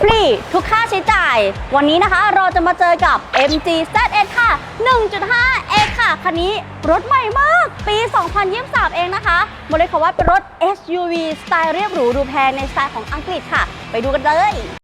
ฟรี ทุกค่าใช้จ่าย วันนี้นะคะเราจะมาเจอกับ MG ZS ค่ะ 1.5X ค่ะ คันนี้รถใหม่มาก ปี 2023 เองนะคะบอกเลยค่ะว่าเป็นรถ SUV สไตล์เรียบหรูดูแพงในสไตล์ของอังกฤษค่ะ ไปดูกันเลย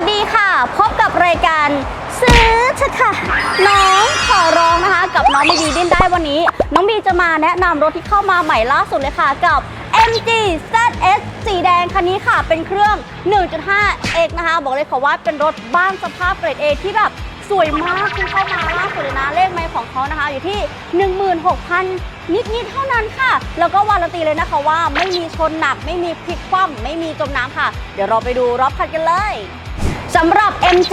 วัสดีค่ะ พบกับรายการซื้อเถอะค่ะ น้องขอร้องนะคะ กับน้องบีบีดิ้นได้วันนี้ น้องบีจะมาแนะนำรถที่เข้ามาใหม่ล่าสุดเลยค่ะกับ MG ZS สีแดงคันนี้ค่ะ เป็นเครื่อง 1.5X นะคะ บอกเลยค่ะว่าเป็นรถบ้านสภาพเกรด A ที่แบบสวยมากคุณเข้ามาล่าสุดเลยนะเลขไมล์ของเขานะคะ อยู่ที่ 16,000 นิดๆเท่านั้นค่ะ แล้วก็วารันตีเลยนะคะว่าไม่มีชนหนัก ไม่มีพลิกคว่ำไม่มีจมน้ำค่ะ เดี๋ยวเราไปดูรอบคันกันเลย สำหรับ MG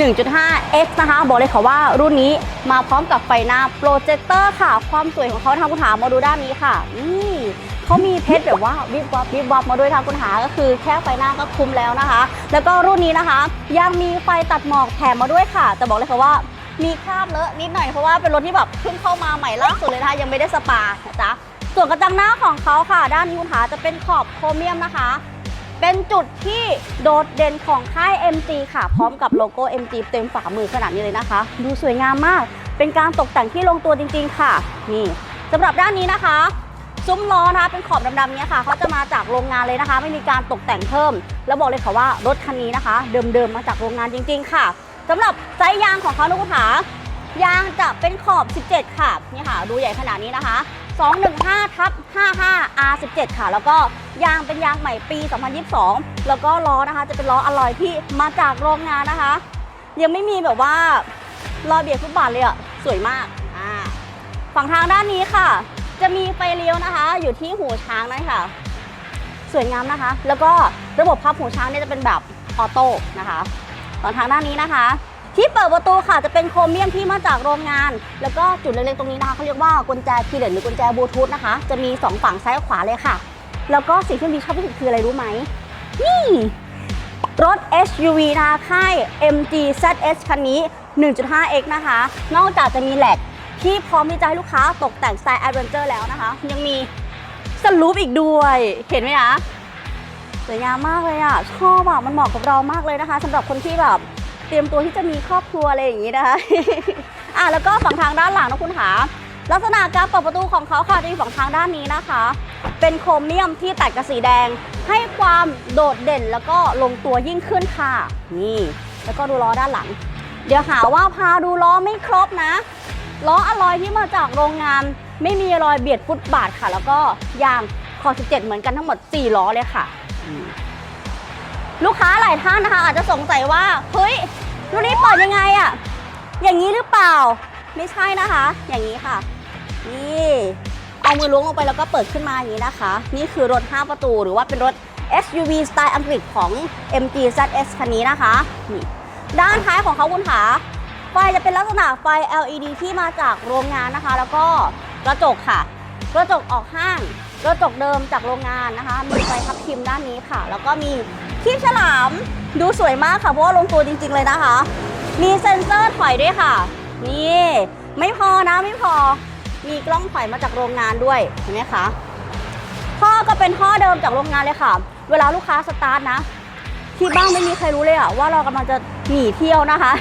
1.5X นะคะ บอกเลยค่ะว่ารุ่นนี้มาพร้อมกับไฟหน้าโปรเจคเตอร์ค่ะ ความสวยของเขาทางคุณหามาดูด้านนี้ค่ะ นี่เขามีเพชรแบบว่าวิบวับวิบวับมาด้วยทางคุณหาก็คือแค่ไฟหน้าก็คุ้มแล้วนะคะ แล้วก็รุ่นนี้นะคะ ยังมีไฟตัดหมอกแถมมาด้วยค่ะ แต่บอกเลยค่ะว่ามีคราบเลอะนิดหน่อยเพราะว่าเป็นรถที่แบบเพิ่งเข้ามาใหม่ล่าสุดเลยนะคะยังไม่ได้สปานะจ๊ะส่วนกระจังหน้าของเขาค่ะ ด้านนี้คุณหาจะเป็นขอบโครเมียมนะคะ เป็นจุดที่โดดเด่นของค่าย MG ค่ะ พร้อมกับโลโก้ MG เต็มฝ่ามือขนาดนี้เลยนะคะ ดูสวยงามมาก เป็นการตกแต่งที่ลงตัวจริง ๆ ค่ะ นี่สำหรับด้านนี้นะคะ ซุ้มล้อนะคะเป็นขอบดำๆเนี้ยค่ะเขาจะมาจากโรงงานเลยนะคะ ไม่มีการตกแต่งเพิ่ม แล้วบอกเลยค่ะว่ารถคันนี้นะคะ เดิมๆมาจากโรงงานจริง ๆ ค่ะสำหรับไซส์ยางของเขานะคุณผายางจะเป็นขอบ 17 ค่ะนี่ค่ะ ดูใหญ่ขนาดนี้นะคะ 215ทับ55 R17 ค่ะ แล้วก็ยางเป็นยางใหม่ปี 2022 แล้วก็ล้อนะคะ จะเป็นล้ออลลอยที่มาจากโรงงานนะคะ ยังไม่มีแบบว่ารอยเบียดฟุตบาทเลยอะสวยมากอ่าฝั่งทางด้านนี้ค่ะ จะมีไฟเลี้ยวนะคะ อยู่ที่หูช้างนั่นค่ะ สวยงามนะคะ แล้วก็ระบบพับหูช้างเนี่ยจะเป็นแบบออโต้นะคะฝั่งทางด้านนี้นะคะ ที่เปิดประตูค่ะจะเป็นโครเมียมที่มาจากโรงงาน แล้วก็จุดเล็กๆตรงนี้นะคะเขาเรียกว่ากุญแจคีย์เลนหรือกุญแจบลูทูธนะคะ จะมีสองฝั่งซ้ายขวาเลยค่ะ แล้วก็สิ่งที่มีชอบที่สุดคืออะไรรู้ไหมนี่รถ SUV นะคะค่าย MG ZS คันนี้ 1.5X นะคะ นอกจากจะมีแหลกที่พร้อมที่จะให้ลูกค้าตกแต่งสไตล์ Adventure แล้วนะคะ ยังมีสลูปอีกด้วย เห็นไหมคะสวยงามมากเลยอะ ชอบอะ มันเหมาะกับเรามากเลยนะคะสำหรับคนที่แบบ ตรียมตัวที่จะมีครอบครัวอะไรอย่างนี้นะคะ อะแล้วก็ฝั่งทางด้านหลังนะคุณหา ลักษณะการเปิดประตูของเขาค่ะจะมีฝั่งทางด้านนี้นะคะ เป็นโครเมียมที่ตัดกับสีแดง ให้ความโดดเด่นแล้วก็ลงตัวยิ่งขึ้นค่ะ นี่ แล้วก็ดูล้อด้านหลัง เดี๋ยวหาว่าพาดูล้อไม่ครบนะล้ออลลอยที่มาจากโรงงาน ไม่มีรอยเบียดฟุตบาทค่ะ แล้วก็ยางคอ17 เหมือนกันทั้งหมด 4 ล้อเลยค่ะ ลูกค้าหลายท่านนะคะ อาจจะสงสัยว่าเฮ้ยรุ่นนี้เปิดยังไงอะอย่างนี้หรือเปล่า ไม่ใช่นะคะ อย่างนี้ค่ะ นี่เอามือล้วงลงไปแล้วก็เปิดขึ้นมาอย่างนี้นะคะ นี่คือรถ 5 ประตูหรือว่าเป็นรถ SUV สไตล์อังกฤษของ MG ZS คันนี้นะคะนี่ด้านท้ายของเขาคุณขาไฟจะเป็นลักษณะไฟ LED ที่มาจากโรงงานนะคะ แล้วก็กระจกค่ะ กระจกออกห้าง กระจกเดิมจากโรงงานนะคะ มีไฟทับทิมด้านนี้ค่ะ แล้วก็มี คีบฉลามดูสวยมากค่ะเพราะว่าลงตัวจริง ๆเลยนะคะ มีเซ็นเซอร์ถอยด้วยค่ะ นี่ไม่พอนะไม่พอ มีกล้องถอยมาจากโรงงานด้วยเห็นไหมคะท่อก็เป็นท่อเดิมจากโรงงานเลยค่ะ เวลาลูกค้าสตาร์ทนะ ที่บ้านไม่มีใครรู้เลยอะว่าเรากำลังจะหนีเที่ยวนะคะ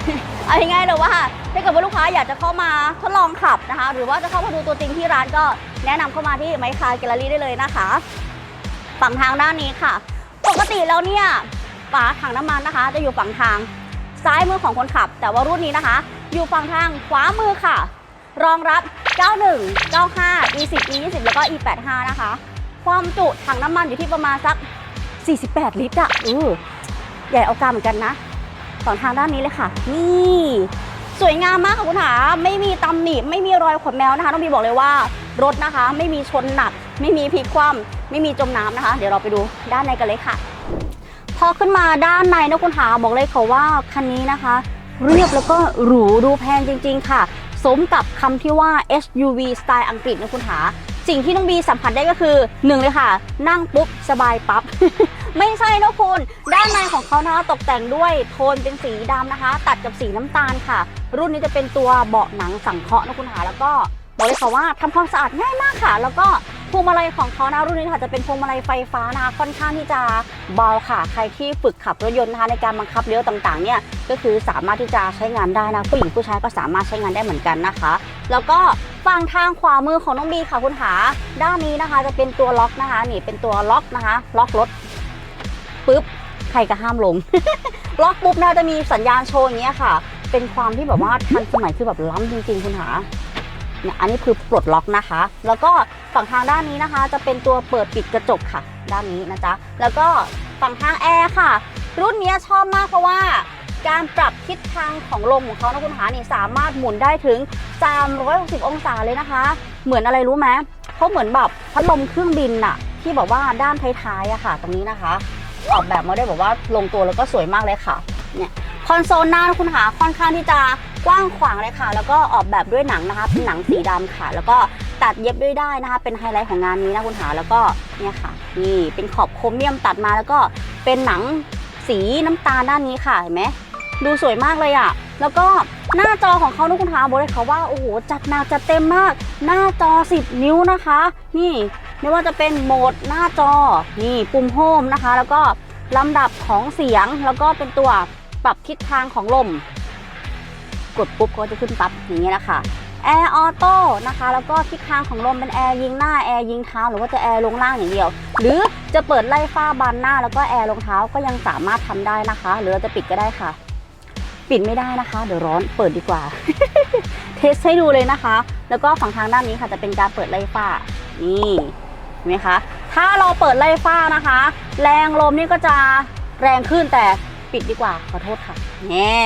เอาง่ายๆเลยว่าถ้าเกิดว่าลูกค้าอยากจะเข้ามาทดลองขับนะคะ หรือว่าจะเข้ามาดูตัวจริงที่ร้านก็แนะนำเข้ามาที่ไมค์คาร์แกลเลอรี่ได้เลยนะคะ ฝั่งทางด้านนี้ค่ะ ปกติแล้วเนี่ยฝาถังน้ำมันนะคะ จะอยู่ฝั่งทางซ้ายมือของคนขับ แต่ว่ารุ่นนี้นะคะ อยู่ฝั่งทางขวามือค่ะ รองรับ 91 95 E10 E20 แล้วก็ E85 นะคะ ความจุถังน้ำมันอยู่ที่ประมาณสัก 48 ลิตรอะอือใหญ่เอาการเหมือนกันนะสองทางด้านนี้เลยค่ะ นี่สวยงามมากค่ะคุณหาไม่มีตำหนิไม่มีรอยขนแมวนะคะ ต้องบีบอกเลยว่ารถนะคะ ไม่มีชนหนัก ไม่มีพลิกคว่ำ ไม่มีจมน้ำนะคะ เดี๋ยวเราไปดูด้านในกันเลยค่ะ พอขึ้นมาด้านในนะคุณหาบอกเลยค่ะว่าคันนี้นะคะ เรียบแล้วก็หรูดูแพงจริง ๆ ค่ะ สมกับคำที่ว่า SUV สไตล์อังกฤษนะคุณหาสิ่งที่น้องบีสัมผัสได้ก็คือหนึ่งเลยค่ะ นั่งปุ๊บ สบายปั๊บ ไม่ใช่นะคุณ ด้านในของเขานะคะตกแต่งด้วยโทนเป็นสีดำนะคะ ตัดกับสีน้ำตาลค่ะ รุ่นนี้จะเป็นตัวเบาะหนังสังเคราะห์นะคุณหาแล้วก็บอกเลยค่ะว่าทำความสะอาดง่ายมากค่ะ แล้วก็ พวงมาลัยของเขานะรุ่นนี้ค่ะจะเป็นพวงมาลัยไฟฟ้านะคะค่อนข้างที่จะเบาค่ะ ใครที่ฝึกขับรถยนต์นะคะในการบังคับเลี้ยวต่างๆเนี่ยก็คือสามารถที่จะใช้งานได้นะผู้หญิงผู้ชายก็สามารถใช้งานได้เหมือนกันนะคะ แล้วก็ฝั่งทางขวามือของน้องบีค่ะคุณหาด้านนี้นะคะ จะเป็นตัวล็อกนะคะนี่เป็นตัวล็อกนะคะล็อกรถปุ๊บใครก็ห้ามลง ล็อกปุ๊บนะจะมีสัญญาณโชว์อย่างเงี้ยค่ะ เป็นความที่แบบว่าทันสมัยคือแบบล้ำจริงๆคุณหา เนี่ยอันนี้คือปลดล็อกนะคะ แล้วก็ฝั่งทางด้านนี้นะคะ จะเป็นตัวเปิดปิดกระจกค่ะ ด้านนี้นะจ๊ะแล้วก็ฝั่งทางแอร์ค่ะ รุ่นนี้ชอบมากเพราะว่าการปรับทิศทางของลมของเขานะคุณหานี่สามารถหมุนได้ถึง 360 องศาเลยนะคะ เหมือนอะไรรู้ไหมเขาเหมือนแบบพัดลมเครื่องบินน่ะ ที่แบบว่าด้านท้ายๆอะค่ะ ตรงนี้นะคะ ออกแบบมาได้แบบว่าลงตัวแล้วก็สวยมากเลยค่ะ เนี่ยคอนโซลหน้านะคุณหาค่อนข้างที่จะ กว้างขวางเลยค่ะ แล้วก็ออกแบบด้วยหนังนะคะเป็นหนังสีดำค่ะ แล้วก็ตัดเย็บด้วยได้นะคะ เป็นไฮไลท์ของงานนี้นะคุณหาแล้วก็เนี่ยค่ะ นี่เป็นขอบโครเมียมตัดมาแล้วก็เป็นหนังสีน้ำตาลด้านนี้ค่ะเห็นไหมดูสวยมากเลยอะ่ะ แล้วก็หน้าจอของเขานะคุณหาบอกเลยค่ะว่าโอ้โหจัดหนักจัดเต็มมาก หน้าจอ 10 นิ้วนะคะ นี่ไม่ว่าจะเป็นโหมดหน้าจอนี่ปุ่มโฮมนะคะ แล้วก็ลำดับของเสียงแล้วก็เป็นตัวปรับทิศทางของลม กดปุ๊บก็จะขึ้นปั๊บอย่างเงี้ยนะคะแอร์ออโต้นะคะแล้วก็ทิศทางของลมเป็นแอร์ยิงหน้าแอร์ยิงเท้าหรือว่าจะแอร์ลงล่างอย่างเดียว หรือจะเปิดไล่ฟ้าบานหน้าแล้วก็แอร์ลงเท้าก็ยังสามารถทำได้นะคะ หรือเราจะปิดก็ได้ค่ะ ปิดไม่ได้นะคะ เดี๋ยวร้อนเปิดดีกว่า เทสให้ดูเลยนะคะ แล้วก็ฝั่งทางด้านนี้ค่ะจะเป็นการเปิดไล่ฟ้านี่เห็นไหมคะถ้าเราเปิดไล่ฟ้านะคะ แรงลมนี่ก็จะแรงขึ้นแต่ปิดดีกว่าขอโทษค่ะแน่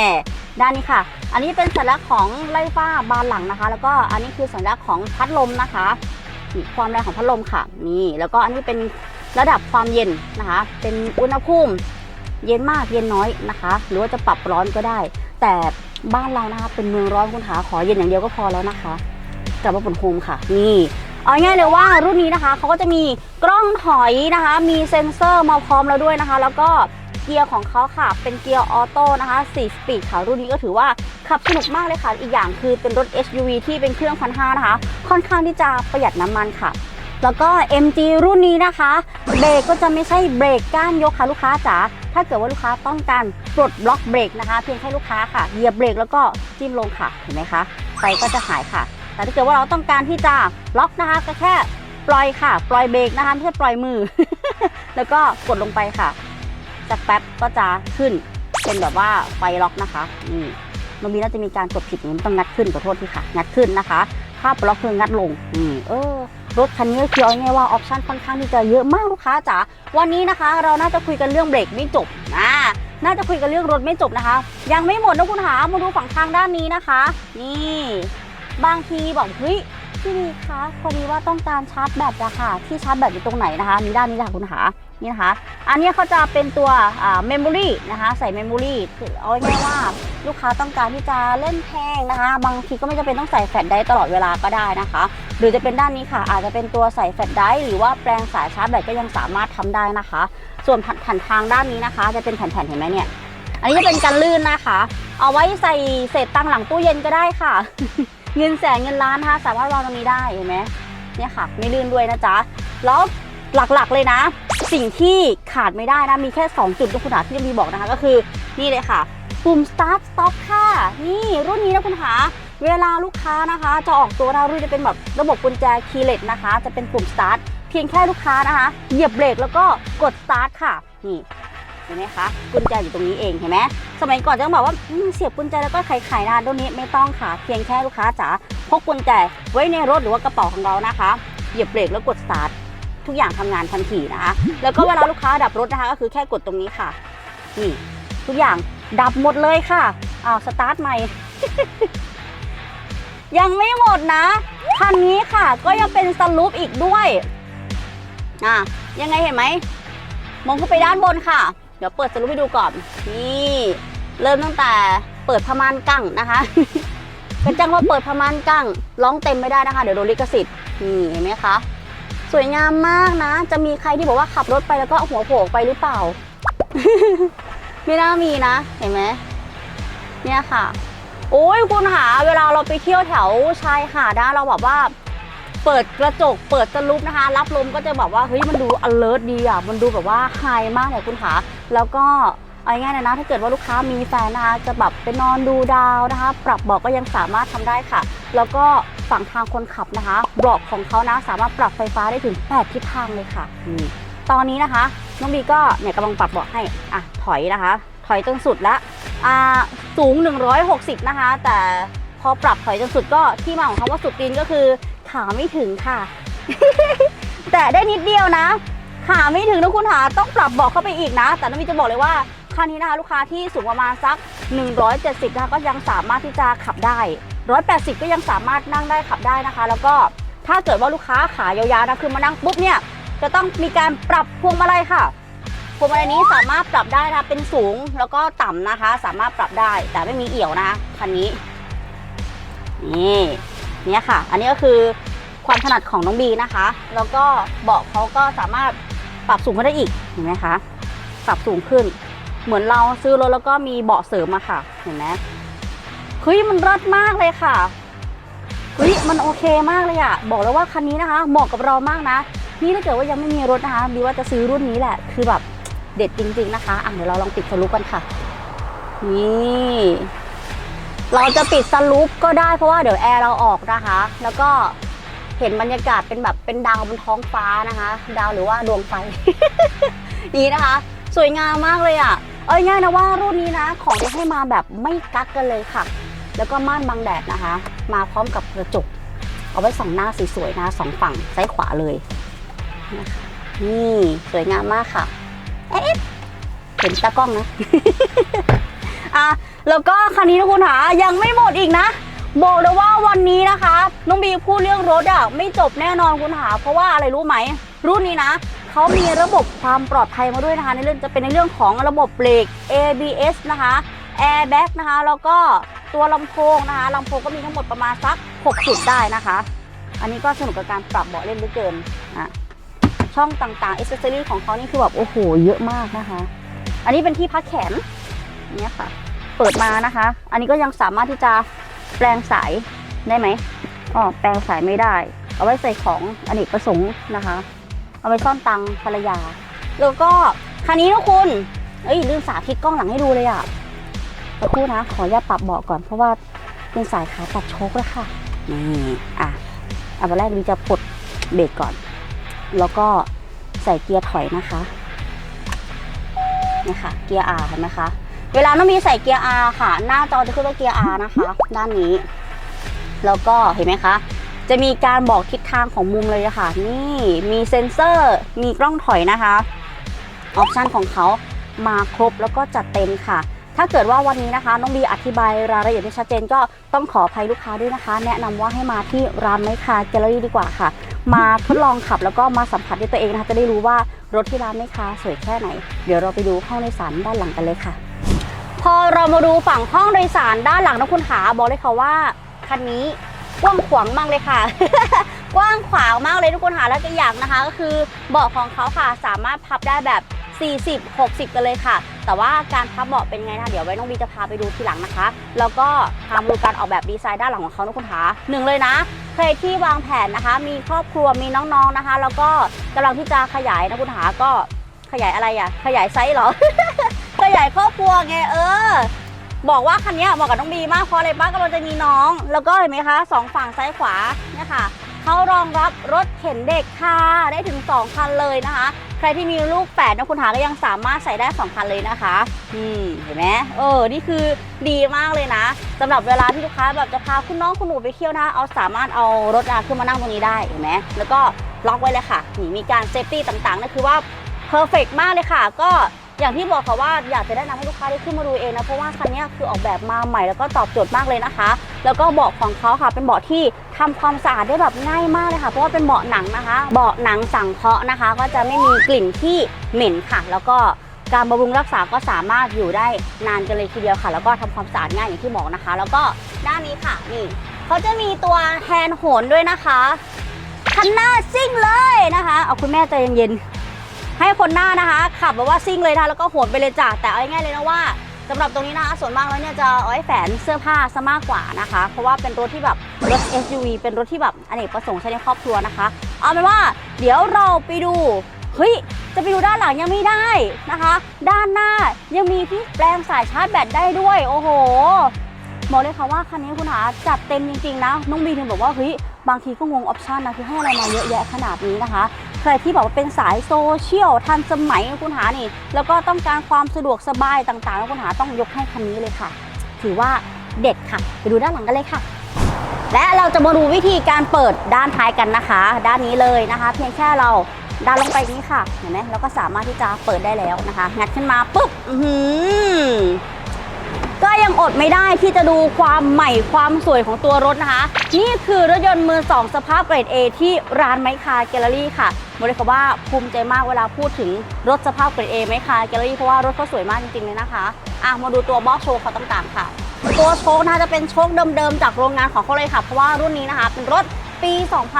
ด้านนี้ค่ะ อันนี้เป็นสัญลักษณ์ของไล่ฟ้าบานหลังนะคะ แล้วก็อันนี้คือสัญลักษณ์ของพัดลมนะคะความแรงของพัดลมค่ะนี่แล้วก็อันนี้เป็นระดับความเย็นนะคะ เป็นอุณหภูมิเย็นมากเย็นน้อยนะคะ หรือว่าจะปรับร้อนก็ได้ แต่บ้านเรานะคะเป็นเมืองร้อนคุณหาขอเย็นอย่างเดียวก็พอแล้วนะคะกลับมาบนโฮมค่ะนี่เอาง่ายเลยว่ารุ่นนี้นะคะเขาก็จะมีกล้องถอยนะคะ มีเซ็นเซอร์มาพร้อมแล้วด้วยนะคะ แล้วก็ เกียร์ของเขาค่ะ เป็นเกียร์ออโต้นะคะ 4 สปีดค่ะ รุ่นนี้ก็ถือว่าขับสนุกมากเลยค่ะ อีกอย่างคือเป็นรถ SUV ที่เป็นเครื่องพันห้านะคะ ค่อนข้างที่จะประหยัดน้ำมันค่ะ แล้วก็ MG รุ่นนี้นะคะ เบรกก็จะไม่ใช่เบรกก้านยกค่ะลูกค้าจ๋า ถ้าเกิดว่าลูกค้าต้องการปลดบล็อกเบรกนะคะ เพียงแค่ลูกค้าค่ะ เหยียบเบรกแล้วก็จิ้มลงค่ะ เห็นไหมคะไฟก็จะหายค่ะ แต่ถ้าเกิดว่าเราต้องการที่จะล็อกนะคะ ก็แค่ปล่อยค่ะ ปล่อยเบรกนะคะไม่ใช่ปล่อยมือ แล้วก็กดลงไปค่ะ จากแป๊บก็จะขึ้นเป็นแบบว่าไฟล็อกนะคะนี่มันมีน่าจะมีการกดผิดนี้ต้องงัดขึ้นขอโทษที่ค่ะ งัดขึ้นนะคะถ้าปล็อกคืองัดลงอืมเออรถคันนี้คือเอาง่ายว่าออปชันค่อนข้างที่จะเยอะมากลูกค้าจ๋าวันนี้นะคะ เราน่าจะคุยกันเรื่องเบรกไม่จบนะน่าจะคุยกันเรื่องรถไม่จบนะคะ ยังไม่หมดนะคุณหามาดูฝั่งทางด้านนี้นะคะ นี่ บางทีบอกเฮ้ยพี่ดีคะพอดีว่าต้องการชาร์จแบตอะค่ะ ที่ชาร์จแบตอยู่ตรงไหนนะคะ มีด้านนี้ค่ะคุณหา นี่นะคะ อันนี้เขาจะเป็นตัวเมมโมรี่นะคะใส่เมมโมรี่คือเอาง่ายว่าลูกค้าต้องการที่จะเล่นเพลงนะคะ บางทีก็ไม่จำเป็นต้องใส่แฟลชไดร์ตลอดเวลาก็ได้นะคะ หรือจะเป็นด้านนี้ค่ะ อาจจะเป็นตัวใส่แฟลชไดร์หรือว่าแปลงสายชาร์จแบตก็ยังสามารถทำได้นะคะ ส่วนแผ่นทางด้านนี้นะคะ จะเป็นแผ่นๆเห็นไหมเนี่ย อันนี้จะเป็นกันลื่นนะคะ เอาไว้ใส่เศษตังหลังตู้เย็นก็ได้ค่ะ เงินแสนเงินล้านนะคะสามารถวางตรงนี้ได้เห็นไหมเนี่ยค่ะ ไม่ลื่นด้วยนะจ๊ะแล้วหลักๆเลยนะ สิ่งที่ขาดไม่ได้นะมีแค่ 2 จุดที่คุณหาที่จะมีบอกนะคะก็คือนี่เลยค่ะปุ่ม start stop ค่ะ นี่รุ่นนี้นะคุณหาเวลาลูกค้านะคะ จะออกตัวนะรุ่นจะเป็นแบบระบบกุญแจ keyless นะคะ จะเป็นปุ่ม start เพียงแค่ลูกค้านะคะ เหยียบเบรกแล้วก็กด start ค่ะนี่เห็นไหมคะกุญแจอยู่ตรงนี้เองเห็นไหมสมัยก่อนจะต้องบอกว่าเสียบกุญแจแล้วก็ไขไขนะรุ่นนี้ไม่ต้องค่ะ เพียงแค่ลูกค้าจ๋าพกกุญแจไว้ในรถหรือว่ากระเป๋าของเรานะคะ เหยียบเบรกแล้วกดสตาร์ ทุกอย่างทำงานทันทีนะคะ แล้วก็เวลาลูกค้าดับรถนะคะ ก็คือแค่กดตรงนี้ค่ะ นี่ทุกอย่างดับหมดเลยค่ะอ้าวสตาร์ทใหม่ ยังไม่หมดนะคันนี้ค่ะก็ยังเป็นสลูปอีกด้วยอะยังไงเห็นไหม มองเข้าไปด้านบนค่ะ เดี๋ยวเปิดสรุปให้ดูก่อน นี่ เริ่มตั้งแต่เปิดพม่านกั้งนะคะเป็นจังว่าเปิดพม่านกั้งร้องเต็มไม่ได้นะคะ เดี๋ยวโดนลิขสิทธิ์นี่เห็นไหมคะ วยงามมากนะ จะมีใครที่บอกว่าขับรถไปแล้วก็เอาหัวโผล่ไปหรือเปล่า ไม่น่ามีนะ เห็นไหมเนี่ยค่ะ โอ้ยคุณหาเวลาเราไปเที่ยวแถวชายหาดนะเราแบบว่า เปิดกระจก เปิดสลุปนะคะ รับลมก็จะแบบว่าเฮ้ยมันดู alert ดีอะ มันดูแบบว่าไฮมากเลยคุณขาแล้วก็เอาง่ายๆเลยนะ ถ้าเกิดว่าลูกค้ามีแฟนนะคะจะแบบไปนอนดูดาวนะคะ ปรับเบอกก็ยังสามารถทำได้ค่ะ แล้วก็ ฝั่งทางคนขับนะคะเบอกของเขานะสามารถปรับไฟฟ้าได้ถึง 8 ทิศทางเลยค่ะนี่ตอนนี้นะคะน้องบีก็เนี่ยกำลังปรับเบาะให้อะถอยนะคะ ถอยจนสุดละอ่าสูง 160 นะคะ แต่พอปรับถอยจนสุดก็ที่มาของคำว่าสุดตีนก็คือขาไม่ถึงค่ะ แต่ได้นิดเดียวนะขาไม่ถึงนะคุณหาต้องปรับเบอกเข้าไปอีกนะ แต่น้องมีจะบอกเลยว่าคันนี้นะคะลูกค้าที่สูงประมาณสัก 170นะคะก็ยังสามารถที่จะขับได้ 180 ก็ยังสามารถนั่งได้ขับได้นะคะ แล้วก็ถ้าเกิดว่าลูกค้าขายาวๆนะคือมานั่งปุ๊บเนี่ยจะต้องมีการปรับพวงมาลัยค่ะพวงมาลัยนี้สามารถปรับได้นะเป็นสูงแล้วก็ต่ำนะคะ สามารถปรับได้แต่ไม่มีเอี่ยวนะคะคันนี้นี่เนี่ยค่ะ อันนี้ก็คือความถนัดของน้องบีนะคะ แล้วก็เบาะเขาก็สามารถปรับสูงขึ้นได้อีกเห็นไหมคะปรับสูงขึ้น เหมือนเราซื้อรถแล้วก็มีเบาะเสริมมาค่ะ เห็นไหม เฮ้ยมันรัดมากเลยค่ะเฮ้ยมันโอเคมากเลยอะบอกแล้วว่าคันนี้นะคะเหมาะกับเรามากนะ นี่ถ้าเกิดว่ายังไม่มีรถนะคะบีว่าจะซื้อรุ่นนี้แหละ คือแบบเด็ดจริง ๆนะคะอะเดี๋ยวเราลองปิดสลูปกันค่ะ นี่เราจะปิดสลูปก็ได้เพราะว่าเดี๋ยวแอร์เราออกนะคะ แล้วก็เห็นบรรยากาศเป็นแบบเป็นดาวบนท้องฟ้านะคะ ดาวหรือว่าดวงไฟนี่นะคะ สวยงามมากเลยอะ เอ้ยง่ายนะว่ารุ่นนี้นะ ของที่ให้มาแบบไม่กักกันเลยค่ะ แล้วก็ม่านบังแดดนะคะ มาพร้อมกับกระจก เอาไว้ส่องหน้าสวยๆนะสองฝั่งซ้ายขวาเลยนี่สวยงามมากค่ะ เอ๊ะเห็นตากล้องนะอะแล้วก็คันนี้นะคุณหายังไม่หมดอีกนะบอกเลยว่าวันนี้นะคะน้องบีพูดเรื่องรถอะไม่จบแน่นอนคุณหา เพราะว่าอะไรรู้ไหม รุ่นนี้นะเขามีระบบความปลอดภัยมาด้วยนะคะ ในเรื่องจะเป็นในเรื่องของระบบเบรก ABS นะคะ Airbag นะคะแล้วก็ตัวลำโพงนะคะลำโพงก็มีทั้งหมดประมาณสัก 6 จุดได้นะคะ อันนี้ก็สนุกกับการปรับเบาะเล่นเหลือเกินอะช่องต่างๆอิสเซอรี่ของเขานี่คือแบบโอ้โหเยอะมากนะคะ อันนี้เป็นที่พักแขนเนี่ยค่ะ เปิดมานะคะ อันนี้ก็ยังสามารถที่จะแปลงสายได้ไหมอ๋อแปลงสายไม่ได้ เอาไว้ใส่ของอเนกประสงค์นะคะ เอาไว้ซ่อนตังภรรยา แล้วก็คันนี้นะคุณเอ้ยลืมสาธิตกล้องหลังให้ดูเลยอะ สักครู่นะ ขออนุญาตปรับเบาะก่อนเพราะว่าเป็นสายขาตัดโชคแล้วค่ะ นี่อะอันดับแรกเราจะปลดเบรกก่อน แล้วก็ใส่เกียร์ถอยนะคะนี่ค่ะ เกียร์ R เห็นไหมคะ เวลาน้องมีใส่เกียร์ R ค่ะ หน้าจอจะขึ้นว่าเกียร์ R นะคะ ด้านนี้ แล้วก็เห็นไหมคะ จะมีการบอกทิศทางของมุมเลยอะค่ะ นี่มีเซ็นเซอร์ มีกล้องถอยนะคะ ออปชันของเขามาครบแล้วก็จัดเต็มค่ะ ถ้าเกิดว่าวันนี้นะคะ น้องบีอธิบายรายละเอียดไม่ชัดเจนก็ต้องขออภัยลูกค้าด้วยนะคะ แนะนำว่าให้มาที่ร้านไมคาแกลเลอรี่ดีกว่าค่ะ มาทดลองขับแล้วก็มาสัมผัสด้วยตัวเองนะคะจะได้รู้ว่ารถที่ร้านไมคาสวยแค่ไหน เดี๋ยวเราไปดูห้องโดยสารด้านหลังกันเลยค่ะ พอเรามาดูฝั่งห้องโดยสารด้านหลังนะคุณขาบอกเลยค่ะว่าคันนี้กว้างขวางมากเลยค่ะกว้างขวางมากเลยทุกคนค่ะแล้วก็อย่างนะคะ ก็คือเบาะของเขาค่ะสามารถพับได้แบบ 40 60 กันเลยค่ะ แต่ว่าการพับเบาะเป็นไงนะ เดี๋ยวไว้น้องบีจะพาไปดูทีหลังนะคะ แล้วก็ทำดูการออกแบบดีไซน์ด้านหลังของเขานะคุณขาหนึ่งเลยนะ ใครที่วางแผนนะคะ มีครอบครัว มีน้องๆนะคะ แล้วก็กำลังที่จะขยายนะคุณหาก็ขยายอะไรอะ ขยายไซส์เหรอ ขยายครอบครัวไงเออ บอกว่าคันนี้เหมาะกับน้องบีมากเพราะอะไรบ้าก็เราจะมีน้อง แล้วก็เห็นไหมคะสองฝั่งซ้ายขวาเนี่ยค่ะเขารองรับรถเข็นเด็กค่ะ ได้ถึง 2 คันเลยนะคะ ใครที่มีลูกแฝดนะคุณหาก็ยังสามารถใส่ได้2คันเลยนะคะอืมเห็นไหมเออ นี่คือดีมากเลยนะสำหรับเวลาที่ลูกค้าแบบจะพาคุณน้องคุณหนูไปเที่ยวนะ เอาสามารถเอารถอาขึ้นมานั่งตรงนี้ได้เห็นไหมแล้วก็ล็อกไว้เลยค่ะนี่มีการเซฟตี้ต่างๆนั่นคือว่าเพอร์เฟกมากเลยค่ะ ก็ อย่างที่บอกค่ะว่าอยากจะแนะนำให้ลูกค้าได้ขึ้นมาดูเองนะเพราะว่าคันนี้คือออกแบบมาใหม่แล้วก็ตอบโจทย์มากเลยนะคะ แล้วก็เบาะของเขาค่ะเป็นเบาะที่ทำความสะอาดได้แบบง่ายมากเลยค่ะ เพราะว่าเป็นเบาะหนังนะคะ เบาะหนังสังเคราะห์นะคะ ก็จะไม่มีกลิ่นที่เหม็นค่ะ แล้วก็การบำรุงรักษาก็สามารถอยู่ได้นานกันเลยทีเดียวค่ะ แล้วก็ทำความสะอาดง่ายอย่างที่บอกนะคะ แล้วก็ด้านนี้ค่ะนี่เขาจะมีตัวแฮนด์โหนด้วยนะคะคันหน้าซิ่งเลยนะคะ เอาคุณแม่ใจเย็นๆ ให้คนหน้านะคะขับแบบว่าซิ่งเลยนะคะแล้วก็โหนไปเลยจ้ะแต่เอาง่ายๆเลยนะว่าสำหรับตรงนี้นะคะส่วนมากแล้วเนี่ยจะเอาไว้แฝนเสื้อผ้าซะมากกว่านะคะ เพราะว่าเป็นรถที่แบบรถ SUV เป็นรถที่แบบอเนกประสงค์ใช้ในครอบครัวนะคะ เอาเป็นว่าเดี๋ยวเราไปดูเฮ้ยจะไปดูด้านหลังยังไม่ได้นะคะ ด้านหน้ายังมีที่แปลงสายชาร์จแบตได้ด้วย โอ้โหบอกเลยค่ะว่าคันนี้คุณหาจัดเต็มจริงๆนะน้องบีถึงบอกว่าเฮ้ยบางทีก็งงออปชันนะคือให้อะไรมาเยอะแยะขนาดนี้นะคะ ใครที่บอกว่าเป็นสายโซเชียลทันสมัยนะคุณหานี่ แล้วก็ต้องการความสะดวกสบายต่างๆนะคุณหาต้องยกให้คันนี้เลยค่ะ ถือว่าเด็ดค่ะ ไปดูด้านหลังกันเลยค่ะ และเราจะมาดูวิธีการเปิดด้านท้ายกันนะคะ ด้านนี้เลยนะคะ เพียงแค่เราดันลงไปนี้ค่ะ เห็นไหมเราก็สามารถที่จะเปิดได้แล้วนะคะ งัดขึ้นมาปุ๊บ อื้อ ก็ยังอดไม่ได้ที่จะดูความใหม่ความสวยของตัวรถนะคะ นี่คือรถยนต์มือ2สภาพเกรด A ที่ร้านไมคาแกลเลอรี่ค่ะบอกเลยค่ะว่าภูมิใจมากเวลาพูดถึงรถสภาพเกรด A ไมคาแกลเลอรี่เพราะว่ารถเขาสวยมากจริงๆเลยนะคะอะมาดูตัวบล็อกโชว์เขาต่างๆ ค่ะ ตัวโชคนะคะจะเป็นโชคเดิมๆจากโรงงานของเขาเลยค่ะ เพราะว่ารุ่นนี้นะคะเป็นรถปี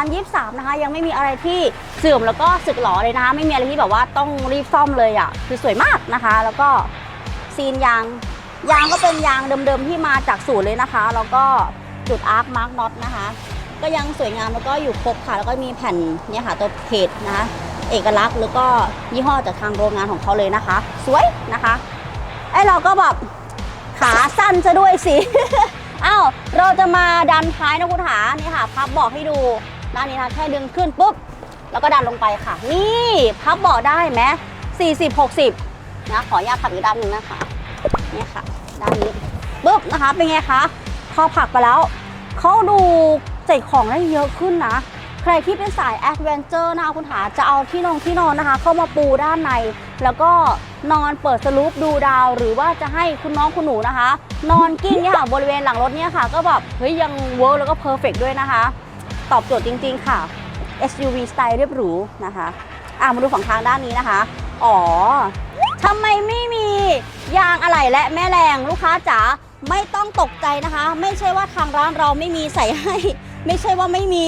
2023 นะคะ ยังไม่มีอะไรที่เสื่อมแล้วก็สึกหรอเลยนะคะ ไม่มีอะไรที่แบบว่าต้องรีบซ่อมเลยอะ คือสวยมากนะคะ แล้วก็ซีนยาง ยางก็เป็นยางเดิมๆที่มาจากศูนย์เลยนะคะ แล้วก็จุดอาร์คมาร์กน็อตนะคะ ก็ยังสวยงามแล้วก็อยู่ครบค่ะ แล้วก็มีแผ่นเนี่ยค่ะตัวเพจนะคะเอกลักษณ์แล้วก็ยี่ห้อจากทางโรงงานของเขาเลยนะคะ สวยนะคะไอเราก็แบบขาสั้นซะด้วยสิอ้าวเราจะมาดันท้ายนะคุณหานี่ค่ะ พับเบอกให้ดูด้านนี้นะแค่ดึงขึ้นปุ๊บแล้วก็ดันลงไปค่ะ นี่พับเบาะได้ไหม40 60นะขออนุญาตขับอีกด้านหนึ่งนะคะ นี่ค่ะ ด้านนี้ปุ๊บนะคะ เป็นไงคะ พอผลักไปแล้ว เขาดูใส่ของได้เยอะขึ้นนะ ใครที่เป็นสายแอดเวนเจอร์นะคะคุณหาจะเอาที่นอนที่นอนนะคะ เข้ามาปูด้านใน แล้วก็นอนเปิดสลูปดูดาว หรือว่าจะให้คุณน้องคุณหนูนะคะ นอนกิ้งเนี่ยค่ะบริเวณหลังรถเนี่ยค่ะ ก็แบบเฮ้ยยังเวิร์กแล้วก็เพอร์เฟกด้วยนะคะ ตอบโจทย์จริง ๆ ค่ะ SUV สไตล์เรียบหรูนะคะ อะมาดูฝั่งทางด้านนี้นะคะ อ๋อ ทำไมไม่มียางอะไหล่และแม่แรงลูกค้าจ๋าไม่ต้องตกใจนะคะ ไม่ใช่ว่าทางร้านเราไม่มีใส่ให้ ไม่ใช่ว่าไม่มี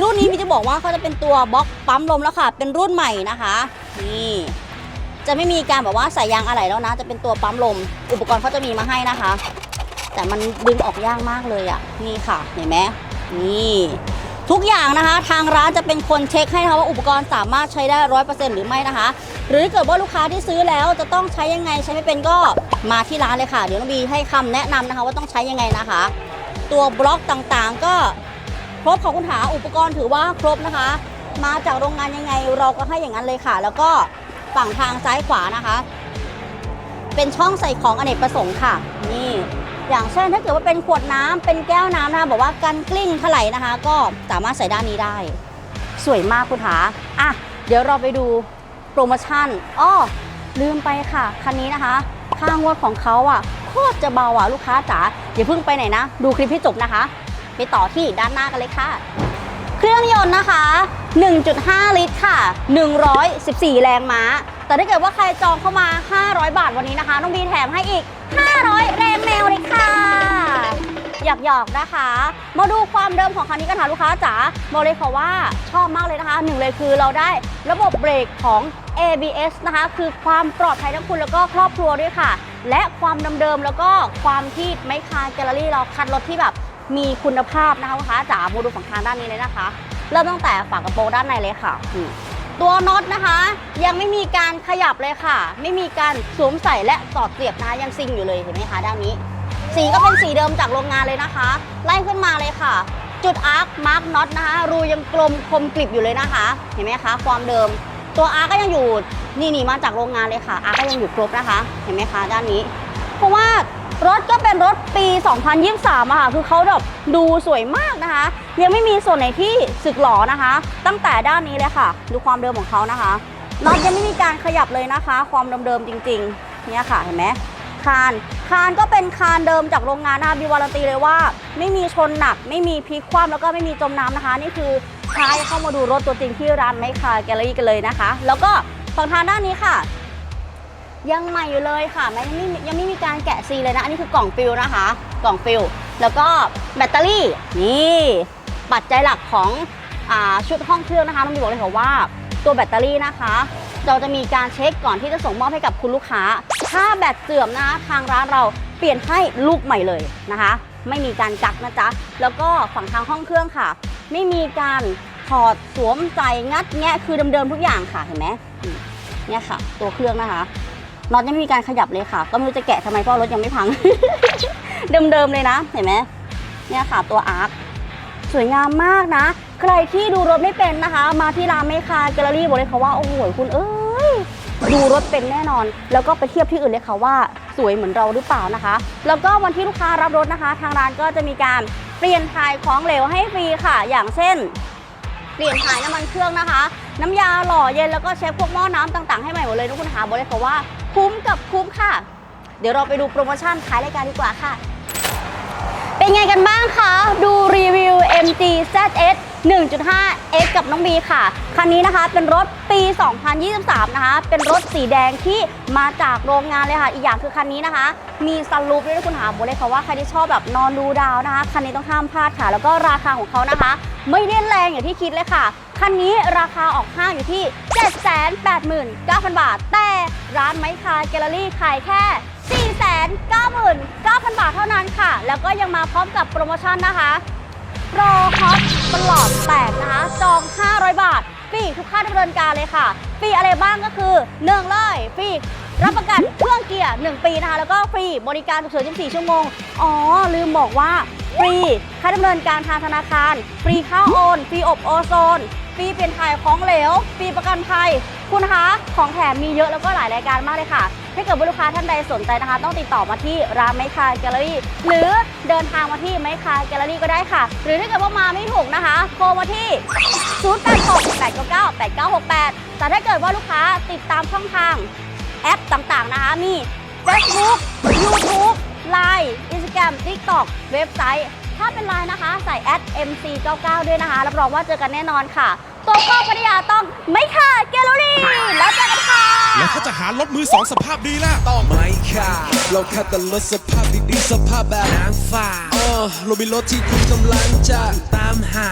รุ่นนี้พี่จะบอกว่าเขาจะเป็นตัวบล็อกปั๊มลมแล้วค่ะ เป็นรุ่นใหม่นะคะนี่จะไม่มีการแบบว่าใส่ยางอะไหล่แล้วนะ จะเป็นตัวปั๊มลม อุปกรณ์เขาจะมีมาให้นะคะ แต่มันดึงออกยากมากเลยอะ่ะนี่ค่ะเห็นไหมนี่ ทุกอย่างนะคะ ทางร้านจะเป็นคนเช็คให้นะคะว่าอุปกรณ์สามารถใช้ได้ร้อยเปอร์เซ็นต์หรือไม่นะคะ หรือถ้าเกิดว่าลูกค้าที่ซื้อแล้วจะต้องใช้ยังไงใช้ไม่เป็นก็มาที่ร้านเลยค่ะ เดี๋ยวน้องบีให้คำแนะนำนะคะ ว่าต้องใช้ยังไงนะคะ ตัวบล็อกต่างๆ ก็ครบของคุณหาอุปกรณ์ถือว่าครบนะคะ มาจากโรงงานยังไงเราก็ให้อย่างนั้นเลยค่ะ แล้วก็ฝั่งทางซ้ายขวานะคะ เป็นช่องใส่ของอเนกประสงค์ค่ะ นี่ อย่างเช่นถ้าเกิดว่าเป็นขวดน้ำเป็นแก้วน้ำนะคะบอกว่ากันกลิ้งถลายนะคะ ก็สามารถใส่ด้านนี้ได้ สวยมากคุณหาอะเดี๋ยวเราไปดูโปรโมชั่นอ้อลืมไปค่ะ คันนี้นะคะ ค่างวดของเขาอะโคตรจะเบาอะลูกค้าจ๋าอย่าเพิ่งไปไหนนะ ดูคลิปให้จบนะคะ ไปต่อที่ด้านหน้ากันเลยค่ะ เครื่องยนต์นะคะ 1.5 ลิตรค่ะ 114 แรงม้า แต่ถ้าเกิดว่าใครจองเข้ามา 500 บาทวันนี้นะคะ น้องบีแถมให้อีก 500 แรงแมวเลยค่ะหยอกหยอกๆนะคะ มาดูความเดิมของคันนี้กันค่ะลูกค้าจ๋าบอกเลยค่ะว่าชอบมากเลยนะคะหนึ่งเลยคือเราได้ระบบเบรกของ ABS นะคะ คือความปลอดภัยทั้งคุณแล้วก็ครอบครัวด้วยค่ะ และความเดิมๆแล้วก็ความที่ไมคาแกลเลอรี่เราคัดรถที่แบบมีคุณภาพนะคะลูกค้าจ๋ามาดูฝั่งทางด้านนี้เลยนะคะ เริ่มตั้งแต่ฝากระโปรงด้านในเลยค่ะ ตัวน็อตนะคะ ยังไม่มีการขยับเลยค่ะ ไม่มีการสวมใส่และสอดเสียบนะคะยังซิงอยู่เลยเห็นไหมคะด้านนี้ สีก็เป็นสีเดิมจากโรงงานเลยนะคะ ไล่ขึ้นมาเลยค่ะ จุดอาร์คมาร์กน็อตนะคะ รูยังกลมคมกริบอยู่เลยนะคะ เห็นไหมคะความเดิม ตัวอาร์ก็ยังอยู่นี่นี่มาจากโรงงานเลยค่ะอาร์ก็ยังอยู่ครบนะคะ เห็นไหมคะ ด้านนี้ เพราะว่า รถก็เป็นรถปี 2023อะค่ะ คือเขาแบบดูสวยมากนะคะ ยังไม่มีส่วนไหนที่สึกหรอนะคะ ตั้งแต่ด้านนี้เลยค่ะ ดูความเดิมของเขานะคะน็อตยังไม่มีการขยับเลยนะคะ ความเดิมๆจริงๆ เนี่ยค่ะเห็นไหมคาน คานก็เป็นคานเดิมจากโรงงานนะคะมีวารันตีเลยว่า ไม่มีชนหนัก ไม่มีพลิกคว่ำแล้วก็ไม่มีจมน้ำนะคะ นี่คือพายเข้ามาดูรถตัวจริงที่ร้านไมคาแกลเลอรี่กันเลยนะคะ แล้วก็ฝั่งทางด้านนี้ค่ะ ยังใหม่อยู่เลยค่ะไม่ยังไม่ยังไม่มีการแกะซีเลยนะ อันนี้คือกล่องฟิลนะคะ กล่องฟิลแล้วก็แบตเตอรี่นี่ปัจจัยหลักของอชุดห้องเครื่องนะคะต้องมีบอกเลยค่ะว่าตัวแบตเตอรี่นะคะ เราจะมีการเช็คก่อนที่จะส่งมอบให้กับคุณลูกค้า ถ้าแบตเสื่อมนะคะทางร้านเราเปลี่ยนให้ลูกใหม่เลยนะคะ ไม่มีการกักนะจ๊ะแล้วก็ฝั่งทางห้องเครื่องค่ะ ไม่มีการถอดสวมใส่งัดแงะคือเดิมๆทุกอย่างค่ะเห็นไหมอืมเนี่ยค่ะ ตัวเครื่องนะคะ น็อตยังไม่มีการขยับเลยค่ะ ก็ไม่รู้จะแกะทำไมเพราะรถยังไม่พัง เดิมๆเลยนะ เห็นไหมเนี่ยค่ะตัวอาร์คสวยงามมากนะ ใครที่ดูรถไม่เป็นนะคะ มาที่ร้านไม่คาแกลเลอรี่บอกเลยค่ะว่าโอ้โหคุณเอ้ยดูรถเป็นแน่นอน แล้วก็ไปเทียบที่อื่นเลยค่ะว่าสวยเหมือนเราหรือเปล่านะคะ แล้วก็วันที่ลูกค้ารับรถนะคะ ทางร้านก็จะมีการเปลี่ยนถ่ายของเหลวให้ฟรีค่ะ อย่างเช่น เปลี่ยนถ่ายน้ำมันเครื่องนะคะ น้ำยาหล่อเย็นแล้วก็เช็คพวกหม้อน้ำต่างๆให้ใหม่หมดเลยนะคุณคะบอกเลยค่ะว่า คุ้มกับคุ้มค่ะ เดี๋ยวเราไปดูโปรโมชั่นท้ายรายการดีกว่าค่ะ เป็นไงกันบ้างคะ ดูรีวิว MG ZS 1.5 X กับน้องบีค่ะ คันนี้นะคะเป็นรถปี 2023 นะคะ เป็นรถสีแดงที่มาจากโรงงานเลยค่ะ อีกอย่างคือคันนี้นะคะ มีซันรูปด้วยคุณหาบอกเลยค่ะว่าใครที่ชอบแบบนอนดูดาวนะคะ คันนี้ต้องห้ามพลาดค่ะ แล้วก็ราคาของเขานะคะ ไม่ได้แรงอย่างที่คิดเลยค่ะ คันนี้ราคาออกห้างอยู่ที่ 789,000 บาท แต่ร้านไมคาแกลเลอรี่ขายแค่ 499,000 บาทเท่านั้นค่ะ แล้วก็ยังมาพร้อมกับโปรโมชั่นนะคะโปรฮอตตลอดแตกนะคะจอง 500 บาทฟรีทุกค่าดำเนินการเลยค่ะฟรีอะไรบ้างก็คือ1เลยฟรีรับประกันเครื่องเกียร์ 1 ปีนะคะ แล้วก็ฟรีบริการฉุกเฉิน24 ชั่วโมง อ๋อ ลืมบอกว่า ฟรี ค่าดำเนินการทางธนาคาร ฟรีค่าโอน ฟรีอบโอโซน ฟรีเปลี่ยนถ่ายของเหลวฟรีประกันภัย คุณคะของแถมมีเยอะแล้วก็หลายรายการมากเลยค่ะ ถ้าเกิดว่าลูกค้าท่านใดสนใจนะคะ ต้องติดต่อมาที่ร้านไมคาแกลเลอรี่หรือเดินทางมาที่ไมคาแกลเลอรี่ก็ได้ค่ะ หรือถ้าเกิดว่ามาไม่ถูกนะคะโทรมาที่086 899 8968 แต่ถ้าเกิดว่าลูกค้าติดตามช่องทางแอปต่างๆนะคะมี Facebook YouTube Line Instagram TikTok เว็บไซต์ ถ้าเป็นไลน์นะคะใส่แอด MC99 ด้วยนะคะ รับรองว่าเจอกันแน่นอนค่ะ ตัวพ่อพัทยาต้องไม่ค่ะแกลเลอรี่แล้วเจอกันค่ะ แล้วถ้าจะหารถมือสองสภาพดีล่ะ ต้องไม่ค่ะ เราแค่แต่รถสภาพดีๆสภาพแบบนางฟ้าเออเรามีรถที่คุณกำลังจะตามหา